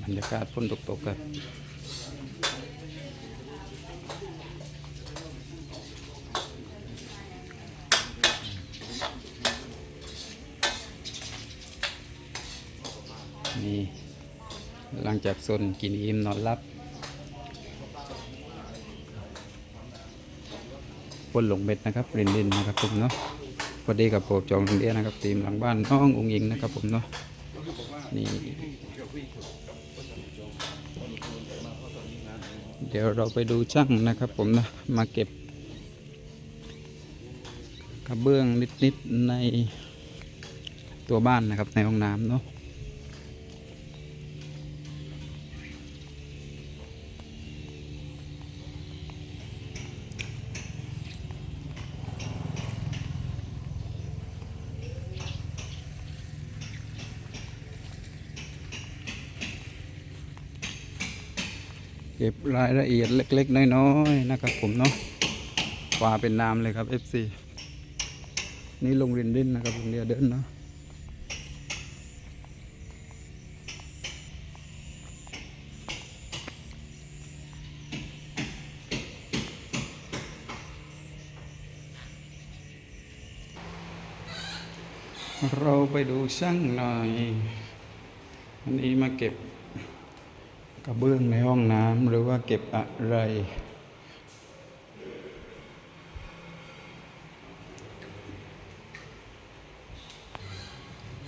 บรรยากาศฝนตกๆครับนี่หลังจากซนกินอิ่มนอนรับฝนหลงเม็ดนะครับรินรินๆนะครับผมเนาะพอดีกับโปรจองทังเดียนะครับทีมหลังบ้านน้ององค์หญิงนะครับผมเนาะนี่ เดี๋ยวเราไปดูช่างนะครับ ผมนะมาเก็บ กระเบื้องนิดๆในตัวบ้านนะครับในห้องน้ำเนาะ ก็บรายละเอียดเล็ก ๆ น้อยๆนะครับผมเนาะกว่าเป็นน้ำเลยครับ FC นี่ลงเรินดินนะครับลงเรียเดินเนาะเราไปดูช่างหน่อย อันนี้มาเก็บ กระเบื้องในห้องน้ำหรือว่าเก็บอะไร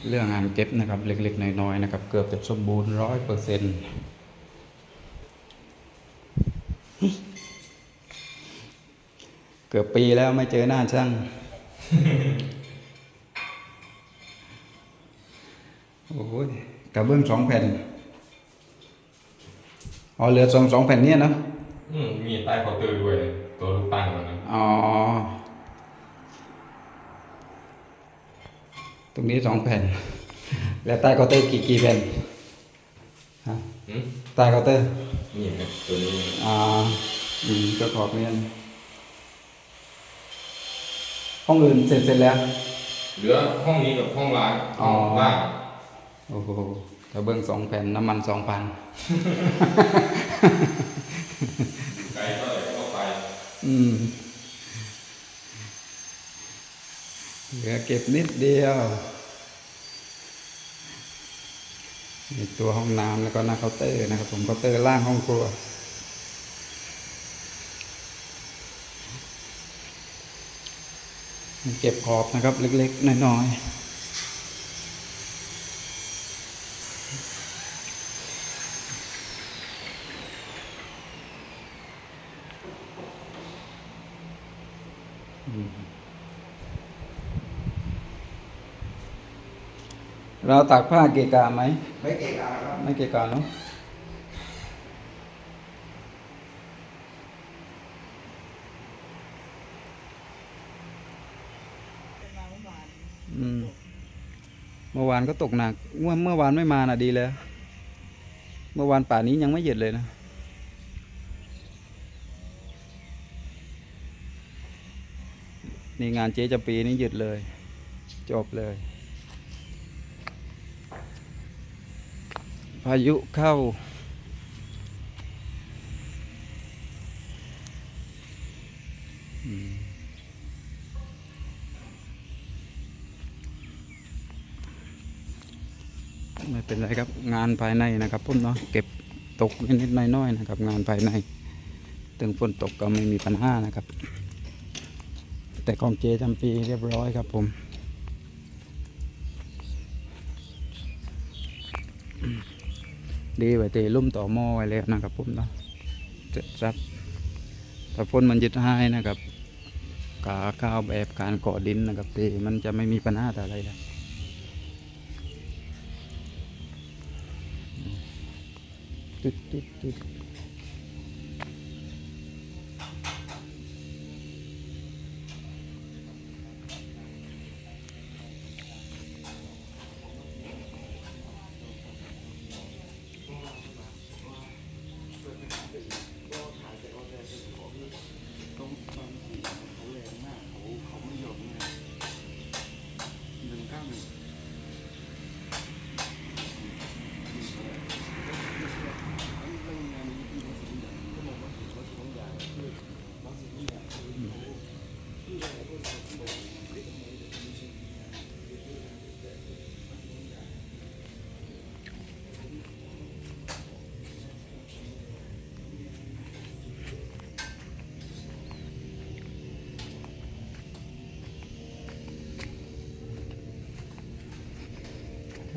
เรื่องงานเก็บนะครับเล็กๆน้อยๆนะครับ เกือบจะสมบูรณ์ร้อยเปอร์เซ็นต์เกือบปีแล้วไม่เจอหน้าช่างโอ้ยกระเบื้องสองแผ่น อ๋อเหลือสองสองแผ่นเนี่ยเนาะอืมมีใต้เคาน์เตอร์ด้วย ตัวลูกตั้งมันนะอ๋อ ตรงนี้สองแผ่น แล้วใต้เคาน์เตอร์กี่กี่แผ่นฮะอืมใต้เคาน์เตอร์นี่ครับตัวนี้อ่าอืมก็ขอบเนียนห้องอื่นเสร็จเสร็จแล้ว เหลือห้องนี้กับห้องล้างอ๋อ ห้องล่างโอ้โหก ระเบื้องสองแผ่นน้ำมันสองพันไกลเท่าไหร่ก็ไป อืมเหลือเก็บนิดเดียวมีตัวห้องน้ำแล้วก็หน้าเคาน์เตอร์นะครับ ผมเคาน์เตอร์ล่างห้องครัว เก็บขอบนะครับ เล็กๆน้อยๆ เราตากผ้าเกะกะไหม ไม่เกะกะครับไม่เกะกะเนาะอืมเมื่อวานก็ตกหนักเมื่อเมื่อวานไม่มาน่ะดีแล้ว เมื่อวานป่านนี้ยังไม่หยุดเลยนะ นี่งานเจ๊จะปีนี้หยุดเลย จบเลย พายุเข้า ไม่เป็นไรครับงานภายในนะครับพุ่มเนาะเก็บตกนิดๆน้อยๆนะครับ งานภายใน ถึงฝนตกก็ไม่มีปัญหานะครับ แต่ของเจจำปีเรียบร้อยครับผม ดีไว้เตลุ่มต่อหม้อไว้แล้วนะครับผมเนาะเสร็จครับถ้าฝนมันยึดให้นะครับกาข้าวแบบการก่อดินนะครับเตมันจะไม่มีปัญหาแต่อะไรเลยตึ๊ดตึ๊ดตึ๊ด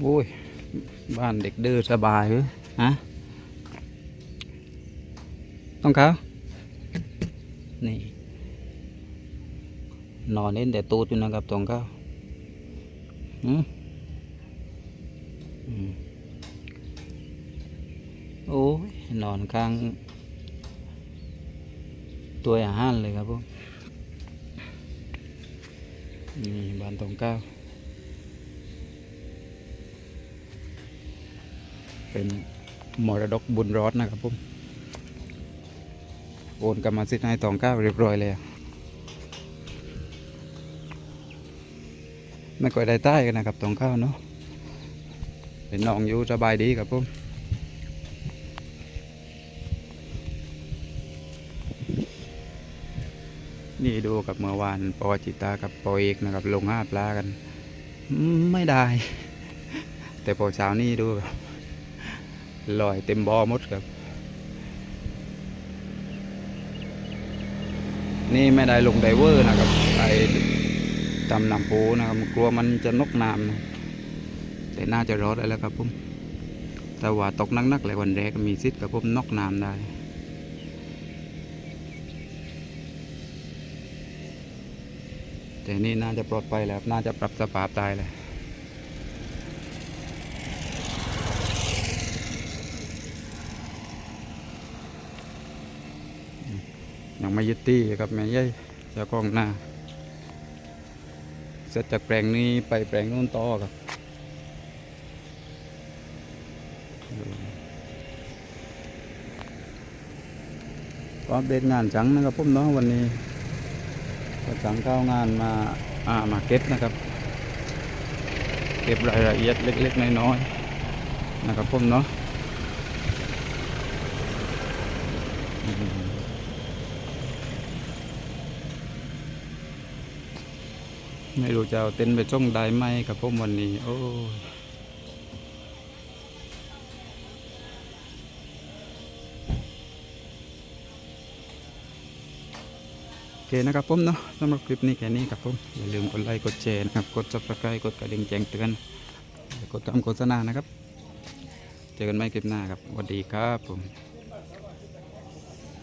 อ้ย บ้านเด็กดื้อสบายเหรอฮะต้องเขานี่ นอนเล่นแต่ตูดอยู่นะครับตรงเขาอืมอืมโอ้ย นอนข้างตัวอาหารเลยครับผมนี่บ้านตรงเก้า เป็นมรดกบุญรอดนะครับผมโอนกรรมสิทธิ์ให้ตองเก้าเรียบร้อยแล้วไม่ค่อยได้ใต้กันนะครับตองเก้าเนาะเป็นน้องอยู่สบายดีครับผมนี่ดูกับเมื่อวานปอจิตากับปอเอกนะครับ ลงห้าปลากัน ไม่ได้ แต่พอเช้านี้ดู ลอยเต็มบ่อมดครับ นี่ไม่ได้ลงไดเวอร์นะครับไปตำน้ำปูนะครับกลัวมันจะนกน้ำนะแต่น่าจะรอดได้แล้วครับผมแต่ว่าตกนักๆเลยวันแรกมีสิทธิ์กับผมนกน้ำได้แต่นี่น่าจะปลอดภัยแล้วน่าจะปรับสภาพได้เล ยยังไม่ยึดตี้ครับแม่ยัยเจ้าของหน้า เสร็จจากแปลงนี้ไปแปลงนู้นต่อครับก็อัปเดตงานจังนะครับผมเนาะวันนี้ก็จังเข้างานมาอ่ามาเก็บนะครับ เก็บรายละเอียดเล็กๆน้อยๆนะครับผมเนาะ ไม่รู้จะเอาเต็นท์ไปช่องได้ไหมครับผมวันนี้ โอ้โอเคนะครับผมเนาะสำหรับคลิปนี้แค่นี้ครับผมอย่าลืมกดไลค์กดแชร์นะครับกด subscribe กดกระดิ่งแจ้งเตือนกดตามโฆษณานะครับ เจอกันใหม่คลิปหน้าครับสวัสดีครับผม